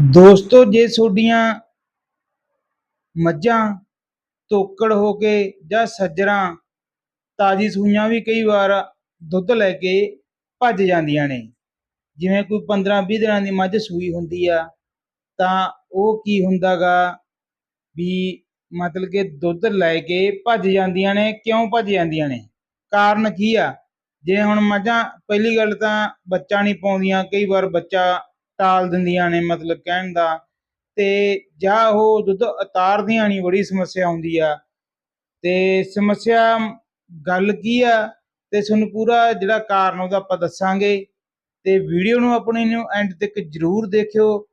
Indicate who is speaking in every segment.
Speaker 1: ਦੋਸਤੋ, ਜੇ ਤੁਹਾਡੀਆਂ ਮੱਝਾਂ ਤੋਕੜ ਹੋ ਕੇ ਜਾਂ ਸੱਜਰਾਂ ਤਾਜ਼ੀ ਸੂਈਆਂ ਵੀ ਕਈ ਵਾਰ ਦੁੱਧ ਲੈ ਕੇ ਭੱਜ ਜਾਂਦੀਆਂ ਨੇ, ਜਿਵੇਂ ਕੋਈ 15-20 ਦਿਨਾਂ ਦੀ ਮੱਝ ਸੂਈ ਹੁੰਦੀ ਆ, ਤਾਂ ਉਹ ਕੀ ਹੁੰਦਾਗਾ ਵੀ ਮਤਲਬ ਕਿ ਦੁੱਧ ਲੈ ਕੇ ਭੱਜ ਜਾਂਦੀਆਂ ਨੇ, ਕਿਉਂ ਭੱਜ ਜਾਂਦੀਆਂ ਨੇ? ਕਾਰਨ ਕੀ ਆ? ਜੇ ਹੁਣ ਮੱਝਾਂ, ਪਹਿਲੀ ਗੱਲ ਤਾਂ ਬੱਚਾ ਨਹੀਂ ਪਾਉਂਦੀਆਂ, ਕਈ ਵਾਰ ਬੱਚਾ ਟਾਲ ਦਿੰਦੀਆਂ ਨੇ, ਮਤਲਬ ਕਹਿਣ ਦਾ। ਤੇ ਜਾਂ ਉਹ ਦੁੱਧ ਉਤਾਰਦੀਆਂ ਨਹੀਂ, ਬੜੀ ਸਮੱਸਿਆ ਆਉਂਦੀ ਆ। ਤੇ ਸਮੱਸਿਆ, ਗੱਲ ਕੀ ਆ? ਤੇ ਤੁਹਾਨੂੰ ਪੂਰਾ ਜਿਹੜਾ ਕਾਰਨ ਉਹਦਾ ਆਪਾਂ ਦੱਸਾਂਗੇ। ਤੇ ਵੀਡੀਓ ਨੂੰ ਆਪਣੀ ਨੂੰ ਐਂਡ ਤੱਕ ਜਰੂਰ ਦੇਖਿਓ।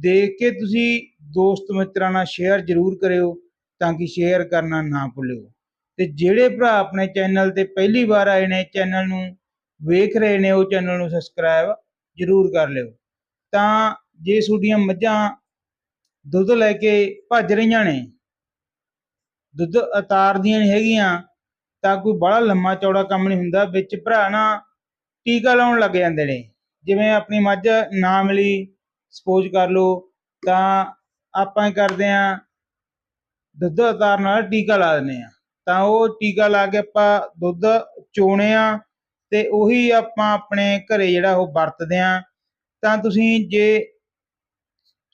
Speaker 1: ਦੇਖ ਕੇ ਤੁਸੀਂ ਦੋਸਤ ਮਿੱਤਰਾਂ ਨਾਲ ਸ਼ੇਅਰ ਜਰੂਰ ਕਰਿਓ, ਤਾਂ ਕਿ ਸ਼ੇਅਰ ਕਰਨਾ ਨਾ ਭੁੱਲਿਓ। ਤੇ ਜਿਹੜੇ ਭਰਾ ਆਪਣੇ ਚੈਨਲ ਤੇ ਪਹਿਲੀ ਵਾਰ ਆਏ ਨੇ ਚੈਨਲ ਨੂੰ ਵੇਖ ਰਹੇ ਨੇ, ਉਹ ਚੈਨਲ ਨੂੰ ਸਬਸਕ੍ਰਾਈਬ ਜਰੂਰ ਕਰ ਲਿਓ। ਤਾਂ ਜੇ ਤੁਹਾਡੀਆਂ ਮੱਝਾਂ ਦੁੱਧ ਲੈ ਕੇ ਭੱਜ ਰਹੀਆਂ ਨੇ, ਦੁੱਧ ਉਤਾਰਦੀਆਂ ਨਹੀਂ ਹੈਗੀਆਂ, ਤਾਂ ਕੋਈ ਬੜਾ ਲੰਮਾ ਚੌੜਾ ਕੰਮ ਨਹੀਂ ਹੁੰਦਾ, ਵਿੱਚ ਭਰਾ ਨਾ ਟੀਕਾ ਲਾਉਣ ਲੱਗ ਜਾਂਦੇ ਨੇ। ਜਿਵੇਂ ਆਪਣੀ ਮੱਝ ਨਾ ਮਿਲੀ, ਸਪੋਜ਼ ਕਰ ਲਓ, ਤਾਂ ਆਪਾਂ ਕਰਦੇ ਆਂ ਦੁੱਧ ਉਤਾਰਨ ਨਾਲ ਟੀਕਾ ਲਾ ਦਿੰਦੇ ਆ ਤਾਂ ਉਹ ਟੀਕਾ ਲਾ ਕੇ ਆਪਾਂ ਦੁੱਧ ਚੋਣੇ ਆ ਤੇ ਉਹੀ ਆਪਾਂ ਆਪਣੇ ਘਰੇ ਜਿਹੜਾ ਉਹ ਵਰਤਦੇ ਆ ਤਾਂ ਤੁਸੀਂ ਜੇ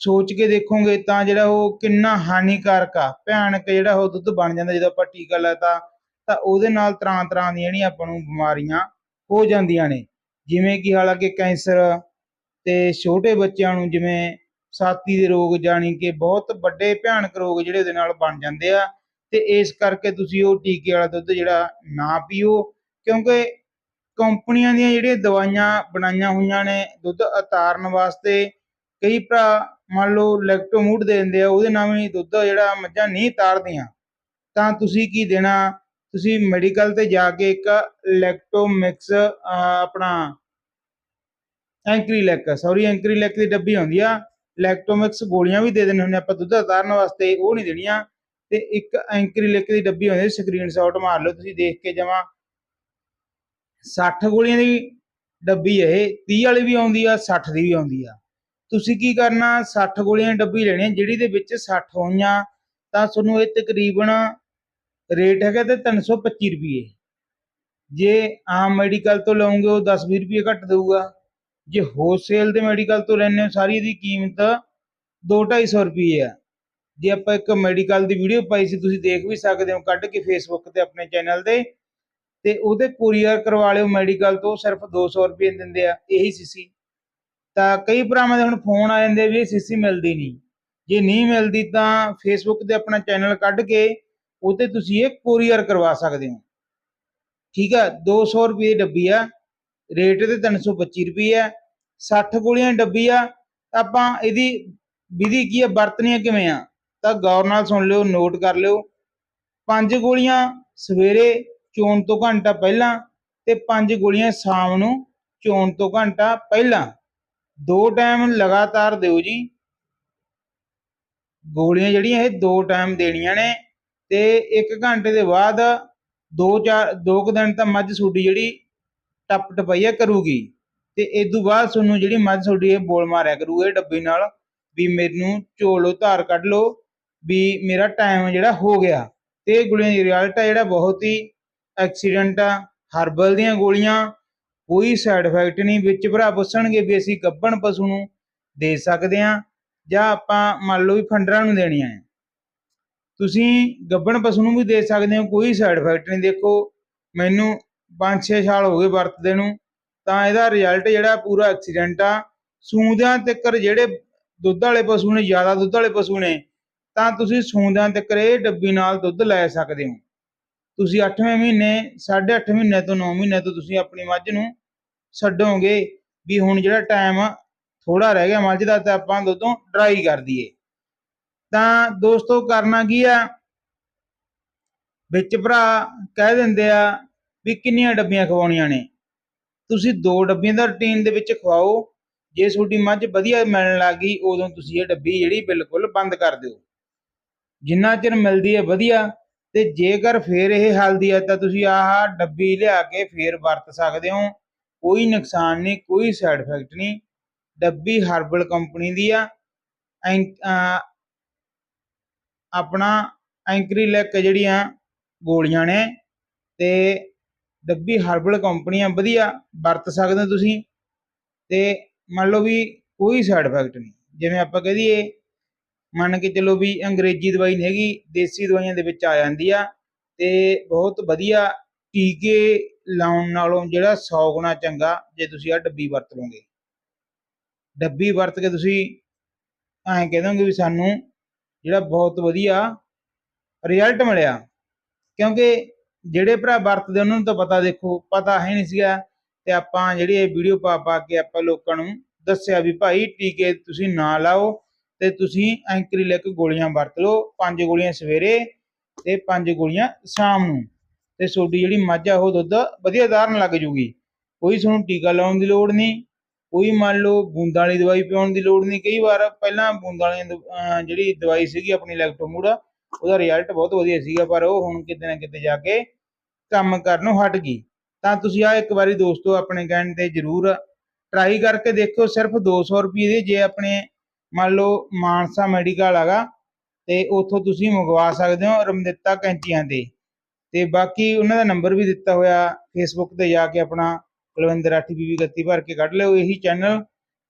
Speaker 1: ਸੋਚ ਕੇ ਦੇਖੋਗੇ ਤਾਂ ਜਿਹੜਾ ਉਹ ਕਿੰਨਾ ਹਾਨੀਕਾਰਕ ਆ। ਭਿਆਨਕ ਜਿਹੜਾ ਉਹ ਦੁੱਧ ਬਣ ਜਾਂਦਾ ਜਦੋਂ ਆਪਾਂ ਟੀਕਾ ਲਾਤਾ ਤਾਂ ਉਹਦੇ ਨਾਲ ਤਰ੍ਹਾਂ ਤਰ੍ਹਾਂ ਦੀਆਂ ਜਿਹੜੀਆਂ ਆਪਾਂ ਨੂੰ ਬਿਮਾਰੀਆਂ ਹੋ ਜਾਂਦੀਆਂ ਨੇ। ਜਿਵੇਂ ਕਿ ਹਾਲਾਂਕਿ ਕੈਂਸਰ ਤੇ ਛੋਟੇ ਬੱਚਿਆਂ ਨੂੰ ਜਿਵੇਂ ਛਾਤੀ ਦੇ ਰੋਗ ਜਾਣੀ ਕਿ ਬਹੁਤ ਵੱਡੇ ਭਿਆਨਕ ਰੋਗ ਜਿਹੜੇ ਉਹਦੇ ਨਾਲ ਬਣ ਜਾਂਦੇ ਆ। ਤੇ ਇਸ ਕਰਕੇ ਤੁਸੀਂ ਉਹ ਟੀਕੇ ਵਾਲਾ ਦੁੱਧ ਜਿਹੜਾ ਨਾ ਪੀਓ, ਕਿਉਂਕਿ ਕੰਪਨੀਆਂ ਦੀਆਂ ਜਿਹੜੀਆਂ ਦਵਾਈਆਂ ਬਣਾਈਆਂ ਹੋਈਆਂ ਨੇ, ਦੁੱਧ ਉਤਾਰਨ ਵਾਸਤੇ ਕਈ ਭਰਾ ਮੰਨ ਲਓ ਲੈਕਟੋਮੂਡ ਦੇ ਦਿੰਦੇ ਆ, ਉਹਦੇ ਨਾਲ ਵੀ ਦੁੱਧ ਜਿਹੜਾ ਮੱਝਾਂ ਨਹੀਂ ਤਾਰਦੀਆਂ। ਤਾਂ ਤੁਸੀਂ ਕੀ ਦੇਣਾ? ਤੁਸੀਂ ਮੈਡੀਕਲ ਤੇ ਜਾ ਕੇ ਇੱਕ ਲੈਕਟੋਮਿਕਸ ਆਪਣਾ ਐਂਕਰੀਲੈਕ ਸੌਰੀ ਐਂਕਰੀਲੈਕ ਦੀ ਡੱਬੀ ਆਉਂਦੀ ਆ ਲੈਕਟੋਮਿਕਸ ਗੋਲੀਆਂ ਵੀ ਦੇ ਦਿੰਦੇ ਹੁੰਦੇ ਆਪਾਂ ਦੁੱਧ ਉਤਾਰਨ ਵਾਸਤੇ, ਉਹ ਨਹੀਂ ਦੇਣੀਆਂ। ਤੇ ਇੱਕ ਐਂਕਰੀਲੈਕ ਦੀ ਡੱਬੀ ਆਉਂਦੀ ਸਕਰੀਨਸ਼ਾਟ ਮਾਰ ਲਓ, ਤੁਸੀਂ ਦੇਖ ਕੇ ਜਮਾ 60 ਗੋਲੀਆਂ ਦੀ ਡੱਬੀ ਇਹ 30 ਵਾਲੀ ਵੀ ਆਉਂਦੀ ਆ 60 ਦੀ ਵੀ ਆਉਂਦੀ ਆ। ਤੁਸੀਂ ਕੀ ਕਰਨਾ 60 ਗੋਲੀਆਂ ਦੀ ਡੱਬੀ ਲੈਣੀ ਜਿਹੜੀ ਦੇ ਵਿੱਚ 60 ਹੋਈਆਂ, ਤਾਂ ਤੁਹਾਨੂੰ ਇਹ ਤਕਰੀਬਨ ਰੇਟ ਹੈਗਾ ਤੇ 325 ਰੁਪਏ ਜੇ ਆਮ ਮੈਡੀਕਲ ਤੋਂ ਲਓਗੇ, ਉਹ 10-20 ਰੁਪਏ ਘੱਟ ਦੇਊਗਾ। ਜੇ ਹੋਲਸੇਲ ਦੇ ਮੈਡੀਕਲ ਤੋਂ ਲੈਣੇ ਹੋ, ਸਾਰੀ ਇਹਦੀ ਕੀਮਤ 2-250 ਰੁਪਏ ਆ। ਜੇ ਆਪਾਂ ਇੱਕ ਮੈਡੀਕਲ ਦੀ ਵੀਡੀਓ ਪਾਈ ਸੀ, ਤੁਸੀਂ ਦੇਖ ਵੀ ਸਕਦੇ ਹੋ, ਕੱਢ ਕੇ ਫੇਸਬੁੱਕ ਤੇ ਆਪਣੇ ਚੈਨਲ ਤੇ। ਤੇ ਉਹਦੇ ਕੁਰੀਅਰ ਕਰਵਾ ਲਿਓ ਮੈਡੀਕਲ ਤੋਂ, ਸਿਰਫ 200 ਰੁਪਏ ਦਿੰਦੇ ਆ, ਇਹੀ ਸੀਸੀ ਤਾਂ ਕਈ ਭਰਾਵਾਂ ਦੇ ਹੁਣ ਫੋਨ ਆ ਜਾਂਦੇ ਵੀ ਇਹ ਸੀਸੀ ਮਿਲਦੀ ਨਹੀਂ। ਜੇ ਨਹੀਂ ਮਿਲਦੀ ਤਾਂ ਫੇਸਬੁੱਕ ਤੇ ਆਪਣਾ ਚੈਨਲ ਕੱਢ ਕੇ ਉਹਤੇ ਤੁਸੀਂ ਇਹ ਕੁਰੀਅਰ ਕਰਵਾ ਸਕਦੇ ਹੋ। ਠੀਕ ਆ 200 ਰੁਪਏ ਦੀ ਡੱਬੀ ਆ ਰੇਟ ਤੇ 325 ਰੁਪਏ ਆ 60 ਗੋਲੀਆਂ ਡੱਬੀ ਆ ਆਪਾਂ ਇਹਦੀ ਵਿਧੀ ਕੀ ਆ ਵਰਤਣੀ ਕਿਵੇਂ ਆ? ਤਾਂ ਗੌਰ ਨਾਲ ਸੁਣ ਲਿਓ ਨੋਟ ਕਰ ਲਿਓ। ਪੰਜ ਗੋਲੀਆਂ ਸਵੇਰੇ ਚੋਣ ਤੋਂ ਘੰਟਾ ਪਹਿਲਾਂ ਤੇ ਪੰਜ ਗੋਲੀਆਂ ਸ਼ਾਮ ਨੂੰ ਚੋਣ ਤੋਂ ਘੰਟਾ ਪਹਿਲਾਂ। ਦੋ ਟਾਈਮ ਲਗਾਤਾਰ ਦਿਓ ਜੀ। ਗੋਲੀਆਂ ਜਿਹੜੀਆਂ ਇਹ ਦੋ ਟਾਈਮ ਦੇਣੀਆਂ ਨੇ ਤੇ 1 ਘੰਟੇ ਦੇ ਬਾਅਦ ਦੋ ਚਾਰ, ਦੋ ਕੁ ਦਿਨ ਤਾਂ ਮੱਝ ਤੁਹਾਡੀ ਜਿਹੜੀ ਟੱਪ ਟਪਈਆ ਕਰੂਗੀ। ਤੇ ਇਸ ਤੋਂ ਬਾਅਦ ਤੁਹਾਨੂੰ ਜਿਹੜੀ ਮੱਝ ਤੁਹਾਡੀ ਇਹ ਬੋਲ ਮਾਰਿਆ ਕਰੂ ਡੱਬੇ ਨਾਲ ਵੀ ਮੈਨੂੰ ਝੋਲੋ ਧਾਰ ਕੱਢ ਲੋ ਵੀ ਮੇਰਾ ਟਾਈਮ ਜਿਹੜਾ ਹੋ ਗਿਆ। ਤੇ ਇਹ ਗੋਲੀਆਂ ਦੀ ਰਿਜ਼ਲਟ ਆ ਜਿਹੜਾ ਬਹੁਤ ਹੀ ਐਕਸੀਡੈਂਟ ਆ, ਹਰਬਲ ਦੀਆਂ ਗੋਲੀਆਂ, ਕੋਈ ਸਾਈਡ ਇਫੈਕਟ ਨਹੀਂ, ਵਿੱਚ ਭਰਾ ਪੁੱਛਣਗੇ ਵੀ ਅਸੀਂ ਗੱਭਣ ਪਸ਼ੂ ਨੂੰ ਦੇ ਸਕਦੇ ਆ ਜਾਂ ਆਪਾਂ ਮੰਨ ਲਓ ਵੀ ਫੰਡਰਾਂ ਨੂੰ ਦੇਣੀਆਂ ਆ ਤੁਸੀਂ ਗੱਭਣ ਪਸ਼ੂ ਨੂੰ ਵੀ ਦੇ ਸਕਦੇ ਹੋ, ਕੋਈ ਸਾਈਡ ਇਫੈਕਟ ਨਹੀਂ। ਦੇਖੋ, ਮੈਨੂੰ 5-6 ਸਾਲ ਹੋ ਗਏ ਵਰਤਦੇ ਨੂੰ, ਤਾਂ ਇਹਦਾ ਰਿਜ਼ਲਟ ਜਿਹੜਾ ਪੂਰਾ ਐਕਸੀਡੈਂਟ ਆ, ਸੂੰਦਿਆਂ ਤੱਕਰ ਜਿਹੜੇ ਦੁੱਧ ਵਾਲੇ ਪਸ਼ੂ ਨੇ, ਜ਼ਿਆਦਾ ਦੁੱਧ ਵਾਲੇ ਪਸ਼ੂ ਨੇ, ਤਾਂ ਤੁਸੀਂ ਸੂੰਦਿਆਂ ਤੱਕਰ ਇਹ ਡੱਬੀ ਨਾਲ ਦੁੱਧ ਲੈ ਸਕਦੇ ਹੋ। ਤੁਸੀਂ 8ਵੇਂ ਮਹੀਨੇ 8.5 ਮਹੀਨੇ ਤੋਂ 9 ਮਹੀਨੇ ਤੋਂ ਤੁਸੀਂ ਆਪਣੀ ਮੱਝ ਨੂੰ ਛੱਡੋਗੇ ਵੀ ਹੁਣ ਜਿਹੜਾ ਟਾਈਮ ਥੋੜਾ ਰਹਿ ਗਿਆ ਮੱਝ ਦਾ ਤਾਂ ਆਪਾਂ ਦੁੱਧੋਂ ਡਰਾਈ ਕਰ ਦਈਏ। ਤਾਂ ਦੋਸਤੋ ਕਰਨਾ ਕੀ ਆ? ਵਿੱਚ ਭਰਾ ਕਹਿ ਦਿੰਦੇ ਆ ਵੀ ਕਿੰਨੀਆਂ ਡੱਬੀਆਂ ਖਵਾਉਣੀਆਂ ਨੇ? ਤੁਸੀਂ ਦੋ ਡੱਬੀਆਂ ਦਾ ਰੂਟੀਨ ਦੇ ਵਿੱਚ ਖਵਾਓ। ਜੇ ਤੁਹਾਡੀ ਮੱਝ ਵਧੀਆ ਮਿਲਣ ਲੱਗ ਗਈ, ਉਦੋਂ ਤੁਸੀਂ ਇਹ ਡੱਬੀ ਜਿਹੜੀ ਬਿਲਕੁਲ ਬੰਦ ਕਰ ਦਿਓ। ਜਿੰਨਾ ਚਿਰ ਮਿਲਦੀ ਹੈ ਵਧੀਆ ਤੇ ਜੇਕਰ ਫੇਰ ਇਹ ਹਲਦੀ ਹੈ ਤਾਂ ਤੁਸੀਂ ਆਹ ਡੱਬੀ ਲਿਆ ਕੇ ਫੇਰ ਵਰਤ ਸਕਦੇ ਹੋ। ਕੋਈ ਨੁਕਸਾਨ ਨਹੀਂ, ਕੋਈ ਸਾਈਡ ਇਫੈਕਟ ਨਹੀਂ। ਡੱਬੀ ਹਰਬਲ ਕੰਪਨੀ ਦੀ ਆ। ਐਂ, ਅਹ, ਆਪਣਾ ਐਂਕਰੀਲਿਕ ਜਿਹੜੀਆਂ ਗੋਲੀਆਂ ਨੇ ਤੇ ਡੱਬੀ ਹਰਬਲ ਕੰਪਨੀ ਆ ਵਧੀਆ ਵਰਤ ਸਕਦੇ ਹੋ ਤੁਸੀਂ। ਤੇ ਮੰਨ ਲਓ ਵੀ ਕੋਈ ਸਾਈਡ ਇਫੈਕਟ ਨਹੀਂ। ਜਿਵੇਂ ਆਪਾਂ ਕਹਿ ਦਈਏ ਮੰਨ ਕੇ ਚਲੋ ਵੀ ਅੰਗਰੇਜ਼ੀ ਦਵਾਈ ਨਹੀਂ ਹੈਗੀ, ਦੇਸੀ ਦਵਾਈਆਂ ਦੇ ਵਿੱਚ ਆ ਜਾਂਦੀ ਆ, ਤੇ ਬਹੁਤ ਵਧੀਆ ਟੀਕੇ ਲਾਉਣ ਨਾਲੋਂ ਜਿਹੜਾ 100 ਗੁਣਾ ਚੰਗਾ ਜੇ ਤੁਸੀਂ ਆ ਡੱਬੀ ਵਰਤ ਲਓਗੇ। ਡੱਬੀ ਵਰਤ ਕੇ ਤੁਸੀਂ ਐਂ ਕਹਿ ਦੋਗੇ ਵੀ ਸਾਨੂੰ ਜਿਹੜਾ ਬਹੁਤ ਵਧੀਆ ਰਿਜ਼ਲਟ ਮਿਲਿਆ। ਕਿਉਂਕਿ ਜਿਹੜੇ ਭਰਾ ਵਰਤਦੇ ਉਹਨਾਂ ਨੂੰ ਤਾਂ ਪਤਾ ਦੇਖੋ, ਪਤਾ ਹੈ ਨਹੀਂ ਸੀਗਾ, ਤੇ ਆਪਾਂ ਜਿਹੜੀ ਇਹ ਵੀਡੀਓ ਪਾ ਪਾ ਕੇ ਆਪਾਂ ਲੋਕਾਂ ਨੂੰ ਦੱਸਿਆ ਵੀ ਭਾਈ ਟੀਕੇ ਤੁਸੀਂ ਨਾ ਲਾਓ ਤੇ ਤੁਸੀਂ ਐਂਕਰੀ ਲੈ ਕੇ ਗੋਲੀਆਂ ਵਰਤ ਲਓ, ਪੰਜ ਗੋਲੀਆਂ ਸਵੇਰੇ ਤੇ ਪੰਜ ਗੋਲੀਆਂ ਸ਼ਾਮ ਨੂੰ। ਤੇ ਤੁਹਾਡੀ ਜਿਹੜੀ ਮੱਝ ਆ, ਉਹ ਦੁੱਧ ਵਧੀਆ ਧਾਰਨ ਲੱਗ ਜੂਗੀ। ਕੋਈ ਤੁਹਾਨੂੰ ਟੀਕਾ ਲਾਉਣ ਦੀ ਲੋੜ ਨਹੀਂ, ਕੋਈ ਮੰਨ ਲਓ ਬੂੰਦਾਂ ਵਾਲੀ ਦਵਾਈ ਪਿਉਣ ਦੀ ਲੋੜ ਨਹੀਂ। ਕਈ ਵਾਰ ਪਹਿਲਾਂ ਬੂੰਦਾਂ ਵਾਲੀ ਜਿਹੜੀ ਦਵਾਈ ਸੀਗੀ ਆਪਣੀ ਲੈਕਟੋਮੂਡ ਉਹਦਾ ਰਿਜ਼ਲਟ ਬਹੁਤ ਵਧੀਆ ਸੀਗਾ, ਪਰ ਉਹ ਹੁਣ ਕਿਤੇ ਨਾ ਕਿਤੇ ਜਾ ਕੇ ਕੰਮ ਕਰਨੋਂ ਹਟ ਗਈ। ਤਾਂ ਤੁਸੀਂ ਆ ਇੱਕ ਵਾਰੀ ਦੋਸਤੋ ਆਪਣੇ ਕਹਿਣ ਤੇ ਜਰੂਰ ਟਰਾਈ ਕਰਕੇ ਦੇਖਿਓ। ਸਿਰਫ 200 ਰੁਪਏ ਦੇ ਜੇ ਆਪਣੇ ਮੰਨ ਲਓ ਮਾਨਸਾ ਮੈਡੀਕਲ ਹੈਗਾ ਤੇ ਉੱਥੋਂ ਤੁਸੀਂ ਮੰਗਵਾ ਸਕਦੇ ਹੋ ਰਮਦਿੱਤਾ ਕੈਂਚੀਆਂ ਦੇ। ਤੇ ਬਾਕੀ ਉਹਨਾਂ ਦਾ ਨੰਬਰ ਵੀ ਦਿੱਤਾ ਹੋਇਆ ਫੇਸਬੁੱਕ ਤੇ ਜਾ ਕੇ ਆਪਣਾ ਕੁਲਵਿੰਦਰ ਆਠੀ ਬੀਬੀ ਗੱਤੀ ਭਰ ਕੇ ਕੱਢ ਲਿਓ, ਇਹੀ ਚੈਨਲ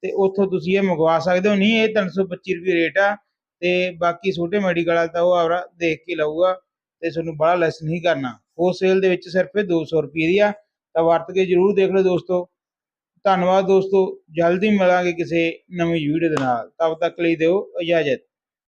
Speaker 1: ਤੇ ਉੱਥੋਂ ਤੁਸੀਂ ਇਹ ਮੰਗਵਾ ਸਕਦੇ ਹੋ। ਨਹੀਂ, ਇਹ 325 ਰੁਪਏ ਰੇਟ ਆ ਤੇ ਬਾਕੀ ਛੋਟੇ ਮੈਡੀਕਲ ਵਾਲਾ ਤਾਂ ਉਹ ਆਵਰਾ ਦੇਖ ਕੇ ਲਊਗਾ ਤੇ ਤੁਹਾਨੂੰ ਬੜਾ ਲੈਸ ਨਹੀਂ ਕਰਨਾ। ਹੋਲਸੇਲ ਦੇ ਵਿੱਚ ਸਿਰਫ ਇਹ 200 ਰੁਪਏ ਦੀ ਆ, ਤਾਂ ਵਰਤ ਕੇ ਜਰੂਰ ਦੇਖ ਲਓ ਦੋਸਤੋ। ਧੰਨਵਾਦ ਦੋਸਤੋ ਜਲਦੀ ਮਿਲਾਂਗੇ ਕਿਸੇ ਨਵੀਂ ਵੀਡੀਓ ਦੇ ਨਾਲ। ਤਬ ਤੱਕ ਲਈ ਦਿਓ ਇਜਾਜ਼ਤ।